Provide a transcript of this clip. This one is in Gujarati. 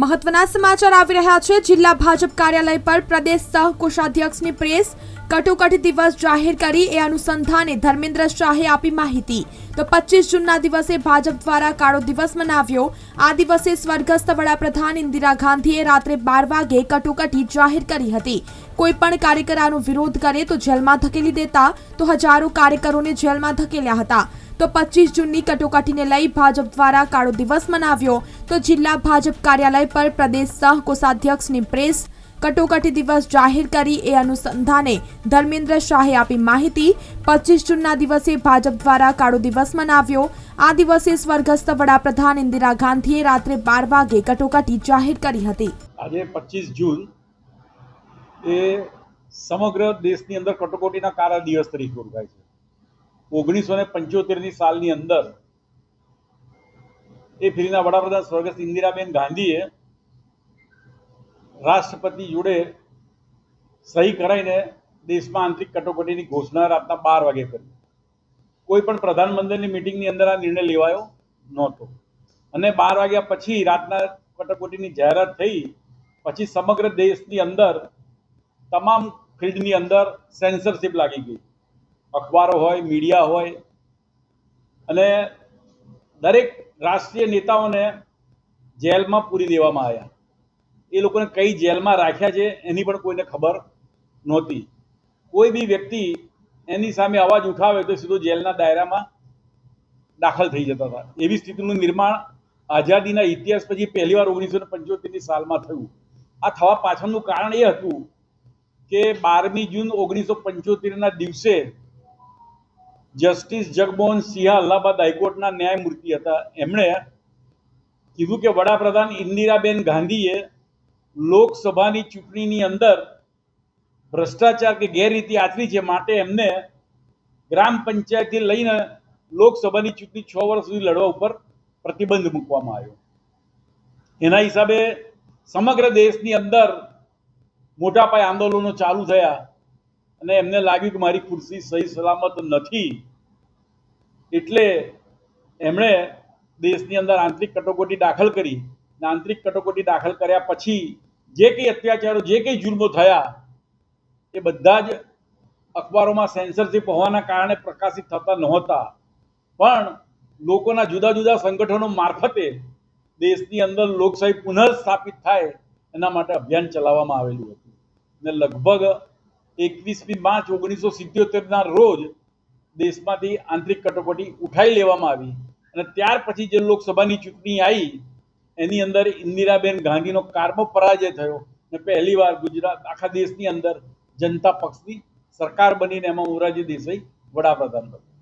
મહત્વના સમાચાર આવી રહ્યા છે. જિલ્લા ભાજપ કાર્યાલય પર પ્રદેશ સહ કોષાધ્યક્ષની પ્રેસ કટોકટ દિવસ જાહેર કરી. એ અનુસંધાને ધર્મેન્દ્ર શાહે આપી માહિતી. તો પચીસ જૂનના દિવસે ભાજપ દ્વારા કાળો દિવસ મનાવ્યો. આ દિવસે સ્વર્ગસ્થ વડાપ્રધાન ઇન્દિરા ગાંધીએ રાત્રે બાર વાગે કટોકટી જાહેર કરી હતી. કોઈ પણ કાર્યકર વિરોધ કરે તો જેલમાં ધકેલી દેતા, તો હજારો કાર્યકરોને જેલમાં ધકેલ્યા હતા. તો પચીસ જૂનની કટોકટીને લઈ ભાજપ દ્વારા કાળો દિવસ મનાવ્યો. તો જિલ્લા ભાજપ કાર્યાલય પર પ્રદેશ સહ કોષાધ્યક્ષની પ્રેસ કટોકટી દિવસ જાહેર કરી એ અનુસંધાને ધર્મેન્દ્ર શાહે આપી માહિતી. પચીસ જૂનના દિવસે ભાજપ દ્વારા કાળો દિવસ મનાવ્યો. આ દિવસે સ્વર્ગસ્થ વડાપ્રધાન ઇન્દિરા ગાંધીએ રાત્રે બાર વાગે કટોકટી જાહેર કરી હતી. આજે પચીસ જૂન એ સમગ્ર દેશની અંદર કટોકટીના કાળા દિવસ તરીકે ઓળખાય છે. ઓગણીસો ને પંચોતેરની સાલની અંદર એ ફીરીના વડાપ્રધાન સ્વર્ગસ્થ ઇન્દિરાબેન ગાંધીએ રાષ્ટ્રપતિ જોડે સહી કરાઈને દેશમાં આંતરિક કટોકટીની ઘોષણા રાતના બાર વાગે કરી. કોઈ પણ પ્રધાનમંત્રીની મિટિંગની અંદર આ નિર્ણય લેવાયો નહોતો. અને બાર વાગ્યા પછી રાતના કટોકટીની જાહેરાત થઈ, પછી સમગ્ર દેશની અંદર, તમામ ફિલ્ડની અંદર સેન્સરશિપ લાગી ગઈ. અખબારો હોય, મીડિયા હોય, અને દરેક રાષ્ટ્રીય નેતાઓને જેલમાં પૂરી દેવામાં આવ્યા. એ લોકોને કઈ જેલમાં રાખ્યા છે એની પણ કોઈને ખબર નહોતી. કોઈ બી વ્યક્તિ એની સામે અવાજ ઉઠાવે તો સીધો જેલના દાયરામાં દાખલ થઈ જતા હતા. એવી સ્થિતિનું નિર્માણ આઝાદીના ઇતિહાસ પછી પહેલીવાર ઓગણીસો ને પંચોતેરની સાલમાં થયું. આ થવા પાછળનું કારણ એ હતું કે બારમી જૂન ઓગણીસો પંચોતેરના દિવસે જસ્ટિસ જગમોહન સિંહ અલ્હાબાદ હાઈકોર્ટના ન્યાયમૂર્તિ હતા. એમણે કીધું કે વડાપ્રધાન ઇન્દિરાબેન ગાંધીએ લોકસભાની ચૂંટણીની અંદર ભ્રષ્ટાચાર કે ગેરરીતિ આચરી છે માટે એમને ગ્રામ પંચાયતથી લઈને લોકસભાની ચૂંટણી છ વર્ષ સુધી લડવા ઉપર પ્રતિબંધ મૂકવામાં આવ્યો. એના હિસાબે સમગ્ર દેશની અંદર મોટા પાયે આંદોલનો ચાલુ થયા અને એમને લાગ્યું કે મારી ખુરશી સહી સલામત નથી. એટલે એમણે દેશની અંદર આંતરિક કટોકટી દાખલ કરી આંતરિક કટોકટી દાખલ કર્યા પછી જે કંઈ અત્યાચારો, જે કંઈ જુલ્મો થયા, એ બધા જ અખબારોમાં સેન્સરશિપ હોવાના કારણે પ્રકાશિત થતા નહોતા. પણ લોકોના જુદા જુદા સંગઠનો મારફતે દેશની અંદર લોકશાહી પુનઃ સ્થાપિત થાય એના માટે અભિયાન ચલાવવામાં આવેલું હતું. ને લગભગ એકવીસમી માર્ચ ઓગણીસો સિત્યોતેરના રોજ દેશમાંથી આંતરિક કટોકટી ઉઠાઈ લેવામાં આવી અને ત્યાર પછી જે લોકસભાની ચૂંટણી આવી એની અંદર ઇન્દિરાબેન ગાંધીનો કારમો પરાજય થયો ને પહેલીવાર ગુજરાત, આખા દેશની અંદર જનતા પક્ષની સરકાર બનીને એમાં મોરારજી દેસાઈ વડાપ્રધાન બન્યા.